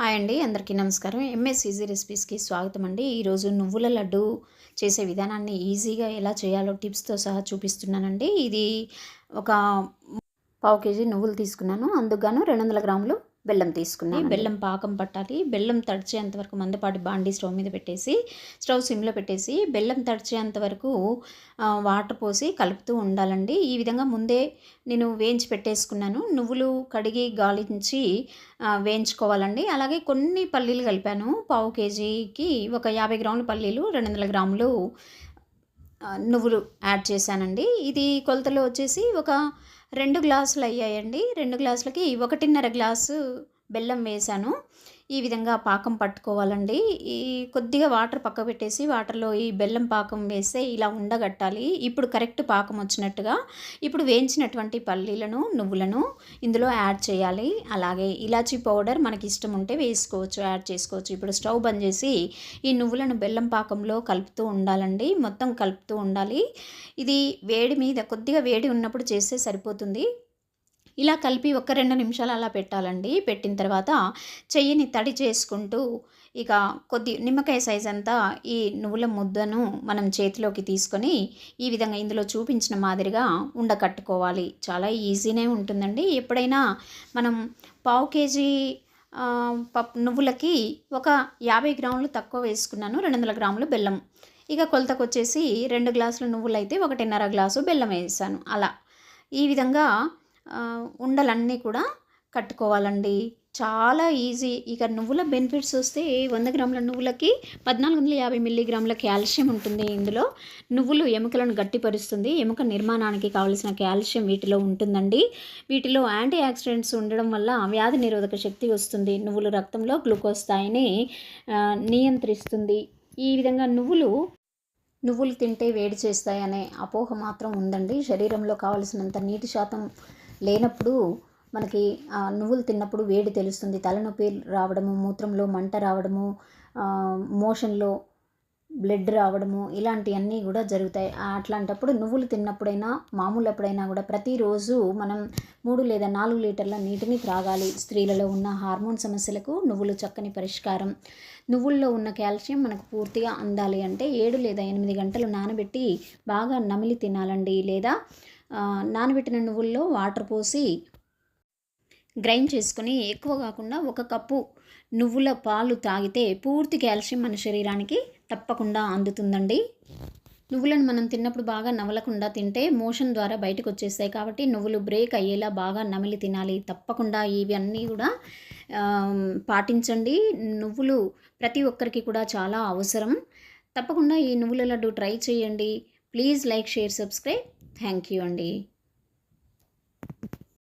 Hi అండి అందరికీ నమస్కారం. ఎంఎస్ ఈజీ రెసిపీస్కి స్వాగతం అండి. ఈరోజు నువ్వుల లడ్డు చేసే విధానాన్ని ఈజీగా ఎలా చేయాలో టిప్స్తో సహా చూపిస్తున్నానండి. ఇది ఒక పావు కేజీ నువ్వులు తీసుకున్నాను. అందుకు గాను రెండు వందల గ్రాములు బెల్లం తీసుకున్నాను బెల్లం పాకం పట్టాలి. బెల్లం తడిచేంత వరకు మందపాటి బాండి స్టవ్ మీద పెట్టేసి స్టవ్ సిమ్లో పెట్టేసి బెల్లం తడిచేంత వరకు వాటర్ పోసి కలుపుతూ ఉండాలండి. ఈ విధంగా ముందే నేను వేయించి పెట్టేసుకున్నాను. నువ్వులు కడిగి గాలించి వేయించుకోవాలండి. అలాగే కొన్ని పల్లీలు కలిపాను. పావు కేజీకి ఒక యాభై గ్రాముల పల్లీలు రెండు వందల గ్రాములు నువ్వులు యాడ్ చేశానండి. ఇది కొలతలో వచ్చేసి ఒక రెండు గ్లాసులు అయ్యాయండి. రెండు గ్లాసులకి ఒకటిన్నర గ్లాసు బెల్లం వేశాను. ఈ విధంగా పాకం పట్టుకోవాలండి. ఈ కొద్దిగా వాటర్ పక్క పెట్టేసి వాటర్లో ఈ బెల్లం పాకం వేస్తే ఇలా ఉండగట్టాలి. ఇప్పుడు కరెక్ట్ పాకం వచ్చినట్టుగా ఇప్పుడు వేయించినటువంటి పల్లీలను నువ్వులను ఇందులో యాడ్ చేయాలి. అలాగే ఇలాచీ పౌడర్ మనకి ఇష్టం ఉంటే వేసుకోవచ్చు యాడ్ చేసుకోవచ్చు. ఇప్పుడు స్టవ్ బంద్ చేసి ఈ నువ్వులను బెల్లం పాకంలో కలుపుతూ ఉండాలండి. మొత్తం కలుపుతూ ఉండాలి. ఇది వేడి మీద కొద్దిగా వేడి ఉన్నప్పుడు చేస్తే సరిపోతుంది. ఇలా కలిపి ఒక రెండు నిమిషాలు అలా పెట్టాలండి. పెట్టిన తర్వాత చెయ్యిని తడి చేసుకుంటూ ఇక కొద్ది నిమ్మకాయ సైజ్ అంతా ఈ నువ్వుల ముద్దను మనం చేతిలోకి తీసుకొని ఈ విధంగా ఇందులో చూపించిన మాదిరిగా ఉండకట్టుకోవాలి చాలా ఈజీనే ఉంటుందండి. ఎప్పుడైనా మనం పావు కేజీ పప్పు నువ్వులకి ఒక యాభై గ్రాములు తక్కువ వేసుకున్నాను. రెండు వందల గ్రాములు బెల్లం. ఇక కొలతకు వచ్చేసి రెండు గ్లాసుల నువ్వులు అయితే ఒకటిన్నర గ్లాసు బెల్లం వేసాను. అలా. ఈ విధంగా ఉండలన్నీ కూడా కట్టుకోవాలండి. చాలా ఈజీ. ఇక నువ్వుల బెనిఫిట్స్ వస్తే వంద గ్రాముల నువ్వులకి పద్నాలుగు వందల యాభై మిల్లీగ్రాముల కాల్షియం ఉంటుంది ఇందులో. నువ్వులు ఎముకలను గట్టిపరుస్తుంది. ఎముక నిర్మాణానికి కావలసిన కాల్షియం వీటిలో ఉంటుందండి. వీటిలో యాంటీ ఆక్సిడెంట్స్ ఉండడం వల్ల వ్యాధి నిరోధక శక్తి వస్తుంది. నువ్వులు రక్తంలో గ్లూకోజ్ స్థాయిని నియంత్రిస్తుంది. ఈ విధంగా నువ్వులు నువ్వులు తింటే వేడి చేస్తాయనే అపోహ మాత్రం ఉందండి. శరీరంలో కావలసినంత నీటి శాతం లేనప్పుడు మనకి నువ్వులు తిన్నప్పుడు వేడి తెలుస్తుంది. తలనొప్పి రావడము మూత్రంలో మంట రావడము మోషన్లో బ్లడ్ రావడము ఇలాంటివన్నీ కూడా జరుగుతాయి. అట్లాంటప్పుడు నువ్వులు తిన్నప్పుడైనా మామూలు ఎప్పుడైనా కూడా ప్రతిరోజు మనం మూడు లేదా నాలుగు లీటర్ల నీటిని త్రాగాలి. స్త్రీలలో ఉన్న హార్మోన్ సమస్యలకు నువ్వులు చక్కని పరిష్కారం. నువ్వుల్లో ఉన్న కాల్షియం మనకు పూర్తిగా అందాలి అంటే ఏడు లేదా ఎనిమిది గంటలు నానబెట్టి బాగా నమిలి తినాలండి. లేదా నానబెట్టిన నువ్వుల్లో వాటర్ పోసి గ్రైండ్ చేసుకొని ఎక్కువ కాకుండా ఒక కప్పు నువ్వుల పాలు తాగితే పూర్తి కాల్షియం మన శరీరానికి తప్పకుండా అందుతుందండి. నువ్వులను మనం తిన్నప్పుడు బాగా నవలకుండా తింటే మోషన్ ద్వారా బయటకు వచ్చేస్తాయి కాబట్టి నువ్వులు బ్రేక్ అయ్యేలా బాగా నమిలి తినాలి. తప్పకుండా ఇవన్నీ కూడా పాటించండి. నువ్వులు ప్రతి ఒక్కరికి కూడా చాలా అవసరం. తప్పకుండా ఈ నువ్వుల లడ్డు ట్రై చేయండి. Please like share subscribe. Thank you అండి.